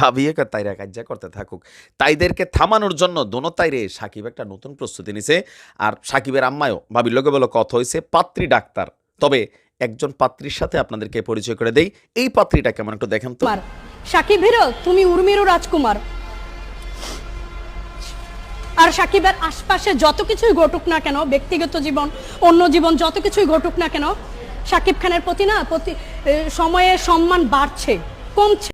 ভাবিয়ে কয় তাইরা কাজ্যা করতে থাকুক। তাইদেরকে থামানোর জন্য দোনো তাইরে সাকিব একটা নতুন প্রস্তুতি নিছে। আর সাকিবের আম্মায়ও ভাবির লোকে বলো কথা হয়েছে পাত্রী ডাক্তার। তবে একজন পাত্রীর সাথে আপনাদেরকে পরিচয় করে দেই। এই পাত্রীটা কেমন একটু দেখেন তো। কুমার সাকিবেরও তুমি উর্মিরও রাজকুমার। আর সাকিবের আশপাশে যত কিছুই ঘটুক না কেন, ব্যক্তিগত জীবন, অন্য জীবন যত কিছুই ঘটুক না কেন, সাকিব খানের প্রতি না, প্রতি সময়ে সম্মান বাড়ছে, কমছে।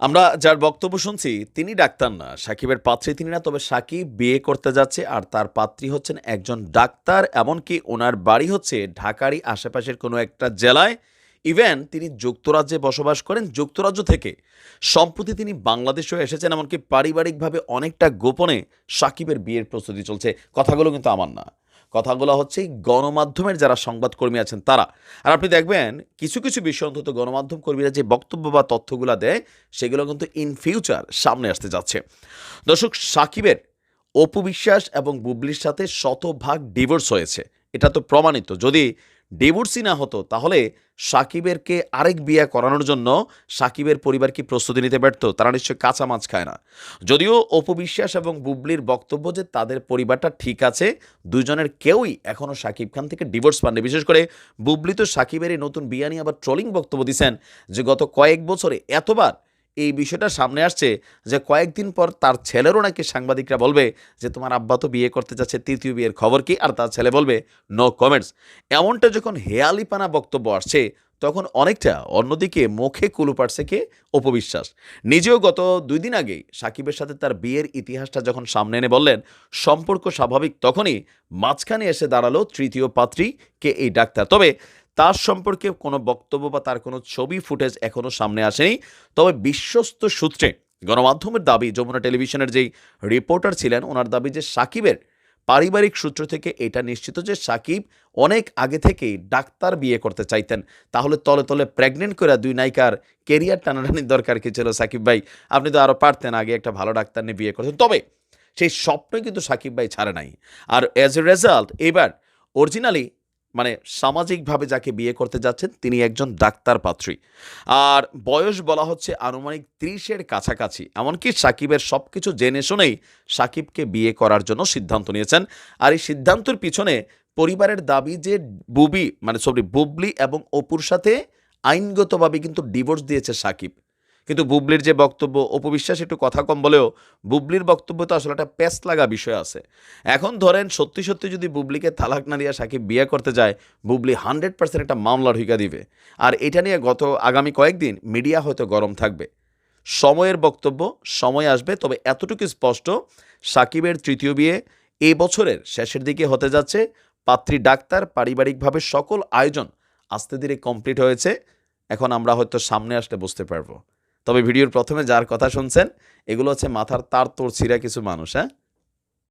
আমরা যার বক্তব্য শুনছি, তিনি ডাক্তার না। সাকিবের পাত্রী তিনি না, তবে সাকিব বিয়ে করতে যাচ্ছে আর তার পাত্রী হচ্ছেন একজন ডাক্তার, এমনকি ওনার বাড়ি হচ্ছে ঢাকারই আশেপাশের কোনো একটা জেলায়। ইভেন তিনি যুক্তরাজ্যে বসবাস করেন, যুক্তরাজ্য থেকে। সম্প্রতি তিনি বাংলাদেশেও এসেছেন, এমনকি পারিবারিকভাবে অনেকটা গোপনে সাকিবের বিয়ের প্রস্তুতি চলছে। কথাগুলো কিন্তু আমার না। কথাগুলো হচ্ছে গণমাধ্যমের যারা সংবাদকর্মী আছেন তারা। আর আপনি দেখবেন, কিছু কিছু বিষয় অন্তত গণমাধ্যম কর্মীরা যে বক্তব্য বা তথ্যগুলো দেয়, সেগুলো কিন্তু ইন ফিউচার সামনে আসতে যাচ্ছে। দর্শক, সাকিবের অপু বিশ্বাস এবং বুবলির সাথে শতভাগ ডিভোর্স হয়েছে। এটা তো প্রমাণিত। যদি ডিভোর্সই না হতো, তাহলে সাকিবেরকে আরেক বিয়ে করানোর জন্য সাকিবের পরিবার কি প্রস্তুতি নিতে ব্যর্থ? তারা নিশ্চয়ই কাঁচা মাছ খায় না। যদিও অপবিশ্বাস এবং বুবলির বক্তব্য যে তাদের পরিবারটা ঠিক আছে দুজনের কেউই এখনও সাকিব খান থেকে ডিভোর্স পাননি। বিশেষ করে বুবলি তো সাকিবের এই নতুন বিয়া নিয়ে আবার ট্রোলিং বক্তব্য দিচ্ছেন যে গত কয়েক বছরে এতবার এই বিষয়টা সামনে আসছে যে কয়েকদিন পর তার ছেলেরও নাকি সাংবাদিকরা বলবে যে তোমার আব্বা তো বিয়ে করতে যাচ্ছে, তৃতীয় বিয়ের খবর কি? আর তার ছেলে বলবে নো কমেন্টস এমনটা যখন হেয়ালিপানা বক্তব্য আসছে, তখন অনেকটা অন্যদিকে মুখে কুলু পারছে কে? অপবিশ্বাস। নিজেও গত দুই দিন আগেই সাকিবের সাথে তার বিয়ের ইতিহাসটা যখন সামনে এনে বললেন, সম্পর্ক স্বাভাবিক তখনই মাঝখানে এসে দাঁড়াল তৃতীয় পাত্রী কে? এই ডাক্তার। তবে তার সম্পর্কে কোনো বক্তব্য বা তার কোনো ছবি, ফুটেজ এখনও সামনে আসেনি। তবে বিশ্বস্ত সূত্রে গণমাধ্যমের দাবি, যমুনা টেলিভিশনের যেই রিপোর্টার ছিলেন, ওনার দাবি যে সাকিবের পারিবারিক সূত্র থেকে এটা নিশ্চিত যে সাকিব অনেক আগে থেকেই ডাক্তার বিয়ে করতে চাইতেন। তাহলে তলে তলে প্রেগনেন্ট করে দুই নায়িকার কেরিয়ার টানাটানির দরকার কি ছিল সাকিব ভাই? আপনি তো আরও পারতেন আগে একটা ভালো ডাক্তার নিয়ে বিয়ে করতেন। তবে সেই স্বপ্নই কিন্তু সাকিব ভাই ছাড়ে নাই। আর অ্যাজ এ রেজাল্ট এবার অরিজিনালি মানে সামাজিকভাবে যাকে বিয়ে করতে যাচ্ছেন, তিনি একজন ডাক্তার পাত্রী। আর বয়স বলা হচ্ছে আনুমানিক ত্রিশের কাছাকাছি। এমনকি সাকিবের সব কিছু জেনে শুনেই সাকিবকে বিয়ে করার জন্য সিদ্ধান্ত নিয়েছেন। আর এই সিদ্ধান্তের পিছনে পরিবারের দাবি যে বুবি মানে সরি, বুবলি এবং অপুর সাথে আইনগতভাবে কিন্তু ডিভোর্স দিয়েছে সাকিব। কিন্তু বুবলির যে বক্তব্য অপবিশ্বাস একটু কথা কম বলেও বুবলির বক্তব্য তো আসলে একটা প্যাস লাগা বিষয় আছে। এখন ধরেন সত্যি সত্যি যদি বুবলিকে তালাক না দিয়ে সাকিব বিয়ে করতে যায়, বুবলি হান্ড্রেড পার্সেন্ট একটা মামলা ঢুকা দিবে। আর এটা নিয়ে গত আগামী কয়েকদিন মিডিয়া হয়তো গরম থাকবে। সময়ের বক্তব্য, সময় আসবে, তবে এতটুকু স্পষ্ট, সাকিবের তৃতীয় বিয়ে এই বছরের শেষের দিকে হতে যাচ্ছে। পাত্রী ডাক্তার, পারিবারিকভাবে সকল আয়োজন আস্তে ধীরে কমপ্লিট হয়েছে। এখন আমরা হয়তো সামনে আসলে বুঝতে পারব। তবে ভিডিওর প্রথমে যার কথা শুনছেন, এগুলো হচ্ছে মাথার তার তোর ছিঁড়া কিছু মানুষ হ্যাঁ?